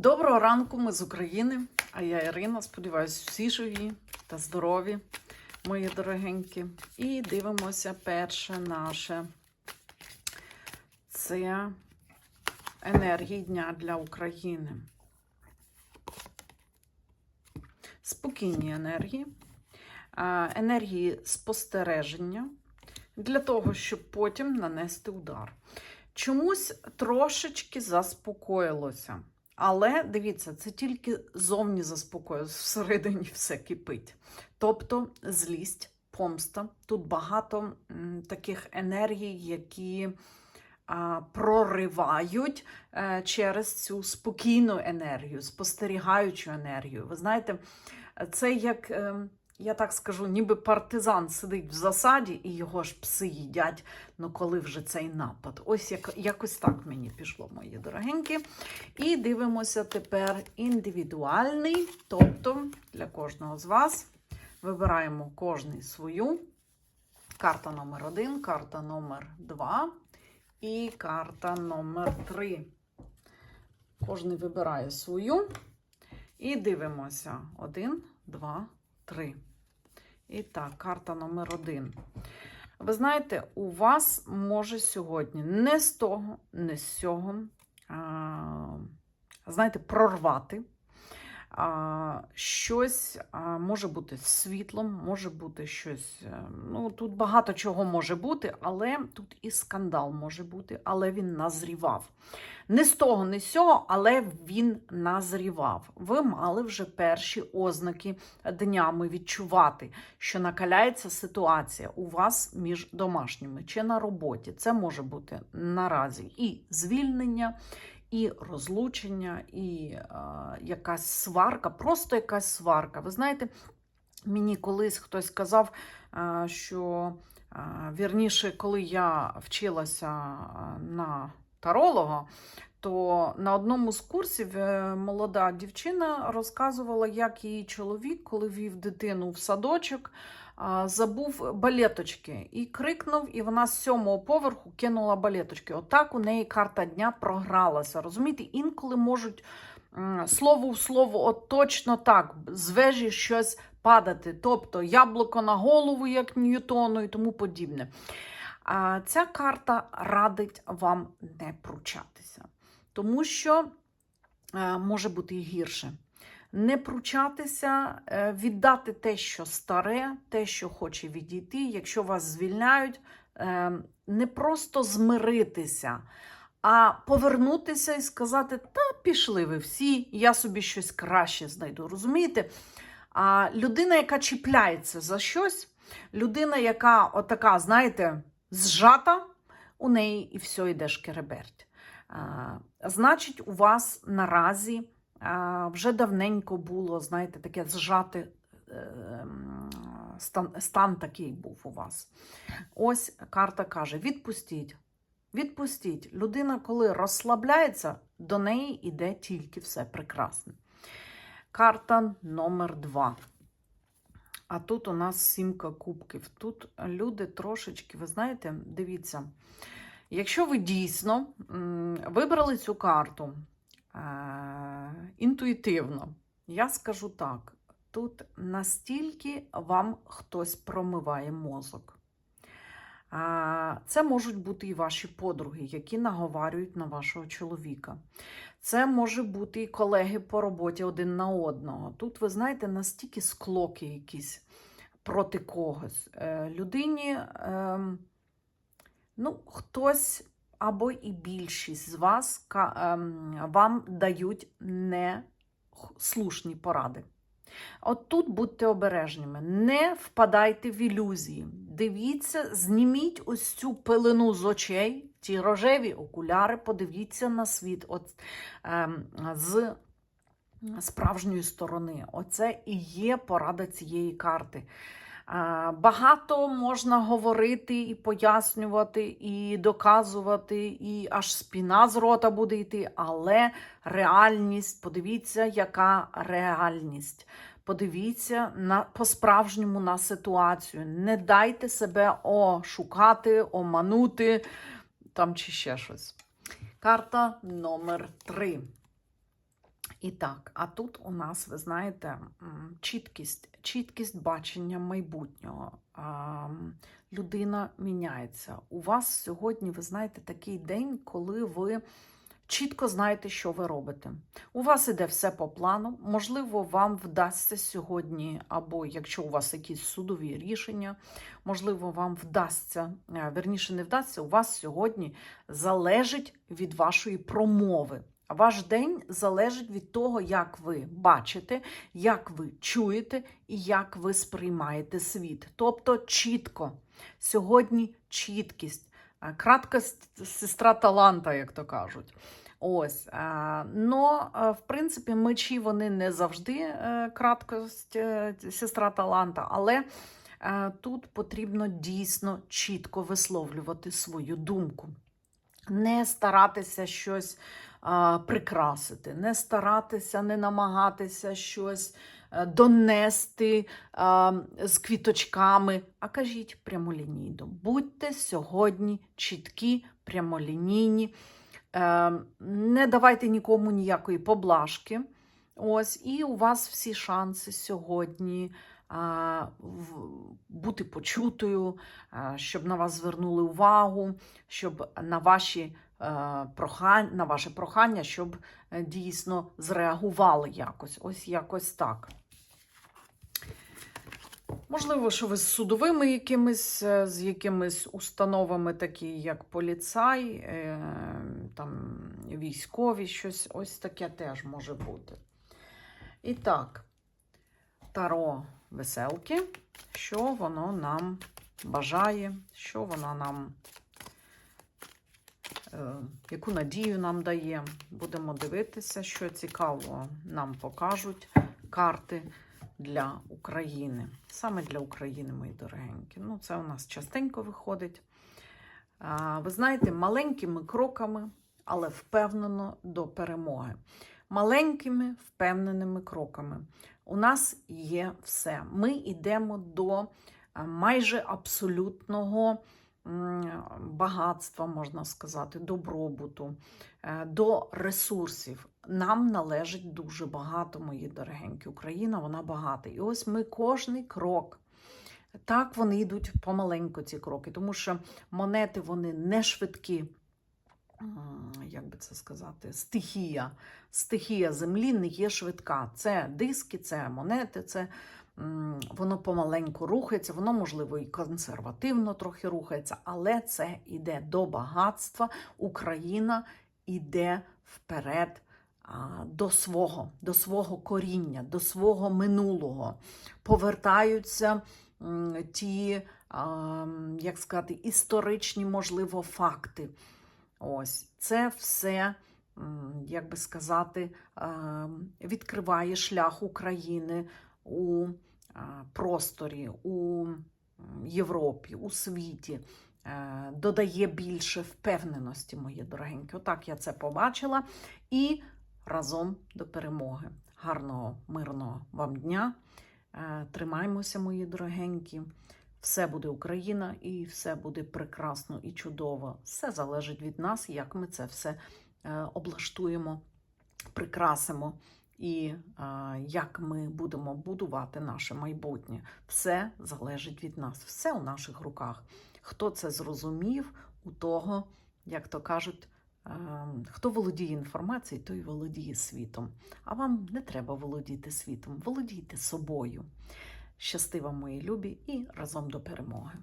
Доброго ранку, ми з України. А я Ірина. Сподіваюся, всі живі та здорові, мої дорогенькі. І дивимося перше наше. Це енергії дня для України. Спокійні енергії, енергії спостереження для того, щоб потім нанести удар. Чомусь трошечки заспокоїлося. Але дивіться, це тільки зовні заспокоює, всередині все кипить. Тобто злість, помста. Тут багато таких енергій, які проривають е, через цю спокійну енергію, спостерігаючу енергію. Ви знаєте, це як. Я так скажу, ніби партизан сидить в засаді і його ж пси їдять. Ну коли вже цей напад? Ось як, якось так мені пішло, мої дорогенькі. І дивимося тепер індивідуальний, тобто для кожного з вас вибираємо кожний свою. Карта номер один, карта номер два і карта номер три. Кожний вибирає свою. І дивимося. Один, два, три. І так, карта номер один. Ви знаєте, у вас може сьогодні не з того, не з цього, а, знаєте, прорвати. Щось може бути світлом, може бути щось. е, Ну, тут багато чого може бути, але тут і скандал може бути, але він назрівав. Не з того, не з цього, але він назрівав. Ви мали вже перші ознаки днями відчувати, що накаляється ситуація у вас між домашніми чи на роботі. Це може бути наразі і звільнення, і розлучення, і е, якась сварка, просто якась сварка. Ви знаєте, мені колись хтось сказав, е, що е, вірніше, коли я вчилася на таролога, то на одному з курсів е, молода дівчина розказувала, як її чоловік, коли вів дитину в садочок, забув балеточки і крикнув, і вона з сьомого поверху кинула балеточки. Отак у неї карта дня програлася. Розумієте, інколи можуть слово в слово, от точно так, з вежі щось падати. Тобто яблуко на голову, як Ньютону і тому подібне. А ця карта радить вам не пручатися, тому що е, може бути і гірше. Не пручатися, е, віддати те, що старе, те, що хоче відійти. Якщо вас звільняють, е, не просто змиритися, а повернутися і сказати: та пішли ви всі, я собі щось краще знайду. Розумієте? А людина, яка чіпляється за щось, людина, яка отака, знаєте, зжата, у неї і все йде шкереберть. Значить, у вас наразі вже давненько було, знаєте, таке зжати е, стан, стан такий був у вас. Ось карта каже: відпустіть. Відпустіть. Людина, коли розслабляється, до неї йде тільки все прекрасне. Карта номер два. А тут у нас сімка кубків. Тут люди трошечки, ви знаєте, дивіться, якщо ви дійсно вибрали цю карту е- інтуїтивно, я скажу так: тут настільки вам хтось промиває мозок. Це можуть бути і ваші подруги, які наговарюють на вашого чоловіка. Це може бути і колеги по роботі один на одного. Тут, ви знаєте, настільки склоки якісь проти когось. Е, людині, е, ну, хтось або і більшість з вас ем, вам дають неслушні поради. От тут будьте обережними, не впадайте в ілюзії. Дивіться, зніміть ось цю пилину з очей, ті рожеві окуляри, подивіться на світ от, ем, з справжньої сторони. Оце і є порада цієї карти. Багато можна говорити і пояснювати, і доказувати, і аж спіна з рота буде йти, але реальність, подивіться, яка реальність. Подивіться на, по-справжньому на ситуацію. Не дайте себе ошукати, оманути там чи ще щось. Карта номер три. І так, а тут у нас, ви знаєте, чіткість, чіткість бачення майбутнього. Людина міняється. У вас сьогодні, ви знаєте, такий день, коли ви чітко знаєте, що ви робите. У вас іде все по плану. Можливо, вам вдасться сьогодні, або якщо у вас якісь судові рішення, можливо, вам вдасться, е, верніше не вдасться, у вас сьогодні залежить від вашої промови. Ваш день залежить від того, як ви бачите, як ви чуєте і як ви сприймаєте світ. Тобто чітко. Сьогодні чіткість, кратка сестра таланта, як то кажуть. Ось. Но, в принципі, мечі вони не завжди е, краткость е, сестра таланта, але е, тут потрібно дійсно чітко висловлювати свою думку. Не старатися щось прикрасити, не старатися, не намагатися щось е, донести з квіточками, а кажіть прямолінійно. Будьте сьогодні чіткі, прямолінійні, е, не давайте нікому ніякої поблажки. Ось, і у вас всі шанси сьогодні а, бути почутою, щоб на вас звернули увагу, щоб на ваші е, прохань, на ваше прохання, щоб е, дійсно зреагували якось. Ось якось так. Можливо, що ви з судовими якимись, е, з якимись установами, такі як поліцай, там, військові, щось ось таке теж може бути. І так, таро веселки, що воно нам бажає, що воно нам, яку надію нам дає. Будемо дивитися, що цікаво нам покажуть карти для України. Саме для України, мої дорогенькі. Ну, це у нас частенько виходить. Ви знаєте, маленькими кроками, але впевнено до перемоги. Маленькими впевненими кроками. У нас є все. Ми йдемо до майже абсолютного багатства, можна сказати, добробуту, е, до ресурсів. Нам належить дуже багато, мої дорогенькі. Україна, вона багата. І ось ми кожний крок. Так вони йдуть помаленьку, ці кроки, тому що монети вони не швидкі. Як би це сказати, стихія. Стихія землі не є швидка. Це диски, це монети, це воно помаленьку рухається, воно, можливо, і консервативно трохи рухається, але це йде до багатства. Україна йде вперед до свого, до свого коріння, до свого минулого. Повертаються ті, як сказати, історичні, можливо, факти. Ось це все, як би сказати, відкриває шлях України у просторі, у Європі, у світі. Е, Додає більше впевненості, мої дорогенькі. Отак я це побачила. І разом до перемоги. Гарного, мирного вам дня. Е, Тримаймося, мої дорогенькі. Все буде Україна і все буде прекрасно і чудово. Все залежить від нас, як ми це все е, облаштуємо, прикрасимо і як ми будемо будувати наше майбутнє. Все залежить від нас, все у наших руках. Хто це зрозумів, у того, як то кажуть, е, хто володіє інформацією, той володіє світом. А вам не треба володіти світом, володійте собою. Щасти вам, мої любі, і разом до перемоги!